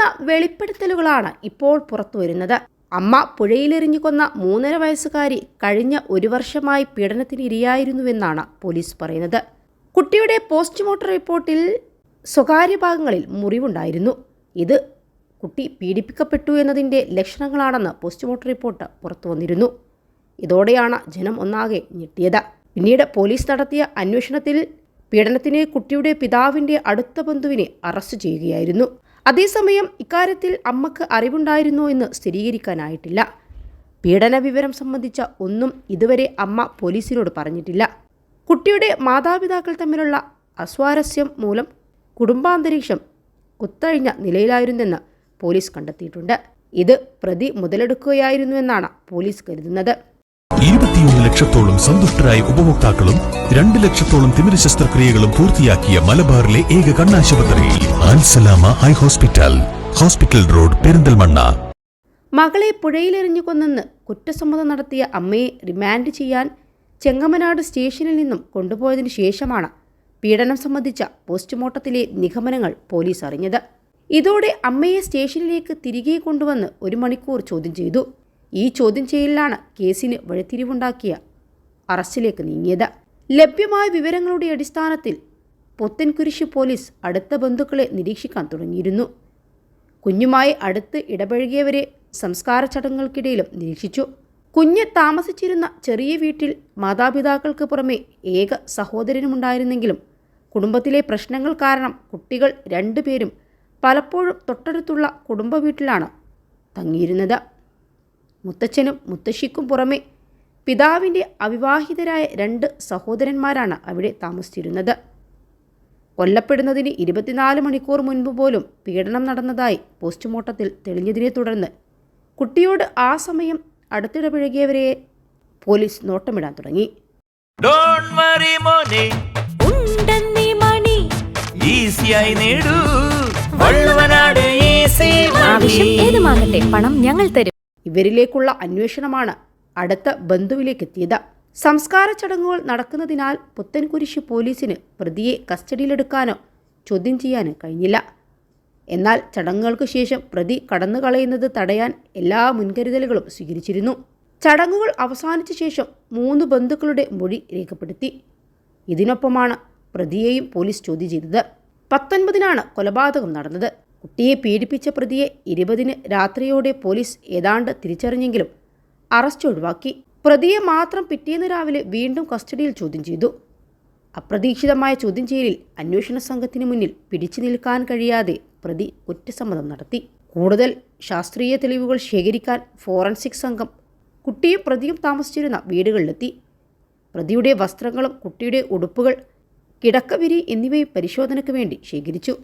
ഞെട്ടിക്കുന്ന വെളിപ്പെടുത്തലുകളാണ് ഇപ്പോൾ പുറത്തുവരുന്നത് അമ്മ പുഴയിലെറിഞ്ഞു കൊന്ന മൂന്നര വയസ്സുകാരി കഴിഞ്ഞ ഒരു വർഷമായി പീഡനത്തിന് ഇരയായിരുന്നുവെന്നാണ് പോലീസ് പറയുന്നത്. കുട്ടിയുടെ പോസ്റ്റ്മോർട്ടം റിപ്പോർട്ടിൽ സ്വകാര്യ ഭാഗങ്ങളിൽ മുറിവുണ്ടായിരുന്നു. ഇത് കുട്ടി പീഡിപ്പിക്കപ്പെട്ടു എന്നതിന്റെ ലക്ഷണങ്ങളാണെന്ന് പോസ്റ്റ്മോർട്ടം റിപ്പോർട്ട് പുറത്തു വന്നിരുന്നു. ഇതോടെയാണ് ജനം ഒന്നാകെ ഞെട്ടിയത്. പിന്നീട് പോലീസ് നടത്തിയ അന്വേഷണത്തിൽ പീഡനത്തിന് കുട്ടിയുടെ പിതാവിന്റെ അടുത്ത ബന്ധുവിനെ അറസ്റ്റ് ചെയ്യുകയായിരുന്നു. അതേസമയം ഇക്കാര്യത്തിൽ അമ്മയ്ക്ക് അറിവുണ്ടായിരുന്നോ എന്ന് സ്ഥിരീകരിക്കാനായിട്ടില്ല. പീഡന വിവരം സംബന്ധിച്ച ഒന്നും ഇതുവരെ അമ്മ പോലീസിനോട് പറഞ്ഞിട്ടില്ല. കുട്ടിയുടെ മാതാപിതാക്കൾ തമ്മിലുള്ള അസ്വാരസ്യം മൂലം കുടുംബാന്തരീക്ഷം കുത്തഴിഞ്ഞ നിലയിലായിരുന്നെന്ന് പോലീസ് കണ്ടെത്തിയിട്ടുണ്ട്. ഇത് പ്രതി മുതലെടുക്കുകയായിരുന്നുവെന്നാണ് പോലീസ് കരുതുന്നത്. ഇരുപത്തിയൊന്ന് ലക്ഷത്തോളം സന്തുഷ്ടരായ ഉപഭോക്താക്കളും രണ്ട് ലക്ഷത്തോളം തിമിര ശസ്ത്രക്രിയകളും പൂർത്തിയാക്കിയ മലബാറിലെ ഏക കണ്ണാശുപത്രി Al Salama eye hospital hospital road Perinthalmanna. മകളെ പുഴയിലെറിഞ്ഞു കൊന്നെന്ന് കുറ്റസമ്മതം നടത്തിയ അമ്മയെ റിമാൻഡ് ചെയ്യാൻ ചെങ്ങമനാട് സ്റ്റേഷനിൽ നിന്നും കൊണ്ടുപോയതിനു ശേഷമാണ് പീഡനം സംബന്ധിച്ച പോസ്റ്റ്മോർട്ടത്തിലെ നിഗമനങ്ങൾ പോലീസ് അറിഞ്ഞത്. ഇതോടെ അമ്മയെ സ്റ്റേഷനിലേക്ക് തിരികെ കൊണ്ടുവന്ന് ഒരു മണിക്കൂർ ചോദ്യം ചെയ്തു. ഈ ചോദ്യം ചെയ്യലിലാണ് കേസിന് വഴിത്തിരിവുണ്ടാക്കിയ അറസ്റ്റിലേക്ക് നീങ്ങിയത്. ലഭ്യമായ വിവരങ്ങളുടെ അടിസ്ഥാനത്തിൽ പുത്തൻകുരിശ് പോലീസ് അടുത്ത ബന്ധുക്കളെ നിരീക്ഷിക്കാൻ തുടങ്ങിയിരുന്നു. കുഞ്ഞുമായി അടുത്ത് ഇടപഴകിയവരെ സംസ്കാര ചടങ്ങുകൾക്കിടയിലും നിരീക്ഷിച്ചു. കുഞ്ഞ് താമസിച്ചിരുന്ന ചെറിയ വീട്ടിൽ മാതാപിതാക്കൾക്ക് പുറമെ ഏക സഹോദരനുമുണ്ടായിരുന്നെങ്കിലും കുടുംബത്തിലെ പ്രശ്നങ്ങൾ കാരണം കുട്ടികൾ രണ്ടുപേരും പലപ്പോഴും തൊട്ടടുത്തുള്ള കുടുംബ വീട്ടിലാണ് തങ്ങിയിരുന്നത്. മുത്തച്ഛനും മുത്തശ്ശിക്കും പുറമെ പിതാവിന്റെ അവിവാഹിതരായ രണ്ട് സഹോദരന്മാരാണ് അവിടെ താമസിച്ചിരുന്നത്. കൊല്ലപ്പെടുന്നതിന് ഇരുപത്തിനാല് മണിക്കൂർ മുൻപ് പോലും പീഡനം നടന്നതായി പോസ്റ്റ്മോർട്ടത്തിൽ തെളിഞ്ഞതിനെ തുടർന്ന് കുട്ടിയോട് ആ സമയം അടുത്തിടപഴകിയവരെ പോലീസ് നോട്ടമിടാൻ തുടങ്ങി. ഡോണ്ട് വറി മോനെ. ഉണ്ടെന്നീ മണി. ഈസിയായി നേടൂ. വള്ളുവനാട് ഈസി ആവശ്യം ഏതുമാകട്ടെ പണം ഞങ്ങൾ തരും. ഇവരിലേക്കുള്ള അന്വേഷണമാണ് അടുത്ത ബന്ധുവിലേക്ക് എത്തിയത് സംസ്കാര ചടങ്ങുകൾ നടക്കുന്നതിനാൽ പുത്തൻകുരിശ് പോലീസിന് പ്രതിയെ കസ്റ്റഡിയിലെടുക്കാനോ ചോദ്യം ചെയ്യാനോ കഴിഞ്ഞില്ല. എന്നാൽ ചടങ്ങുകൾക്ക് ശേഷം പ്രതി കടന്നുകളയുന്നത് തടയാൻ എല്ലാ മുൻകരുതലുകളും സ്വീകരിച്ചിരുന്നു. ചടങ്ങുകൾ അവസാനിച്ച ശേഷം മൂന്ന് ബന്ധുക്കളുടെ മൊഴി രേഖപ്പെടുത്തി. ഇതിനൊപ്പമാണ് പ്രതിയെയും പോലീസ് ചോദ്യം ചെയ്തത്. പത്തൊൻപതിനാണ് കൊലപാതകം നടന്നത്. കുട്ടിയെ പീഡിപ്പിച്ച പ്രതിയെ ഇരുപതിന് രാത്രിയോടെ പോലീസ് ഏതാണ്ട് തിരിച്ചറിഞ്ഞെങ്കിലും അറസ്റ്റ് ഒഴിവാക്കി. പ്രതിയെ മാത്രം പിറ്റേന്ന് രാവിലെ വീണ്ടും കസ്റ്റഡിയിൽ ചോദ്യം ചെയ്തു. അപ്രതീക്ഷിതമായ ചോദ്യം ചെയ്യലിൽ അന്വേഷണ സംഘത്തിന് മുന്നിൽ പിടിച്ചു നിൽക്കാൻ കഴിയാതെ പ്രതി കുറ്റസമ്മതം നടത്തി. കൂടുതൽ ശാസ്ത്രീയ തെളിവുകൾ ശേഖരിക്കാൻ ഫോറൻസിക് സംഘം കുട്ടിയും പ്രതിയും താമസിച്ചിരുന്ന വീടുകളിലെത്തി. പ്രതിയുടെ വസ്ത്രങ്ങളും കുട്ടിയുടെ ഉടുപ്പുകൾ കിടക്കവിരി എന്നിവയും പരിശോധനയ്ക്ക് വേണ്ടി ശേഖരിച്ചു.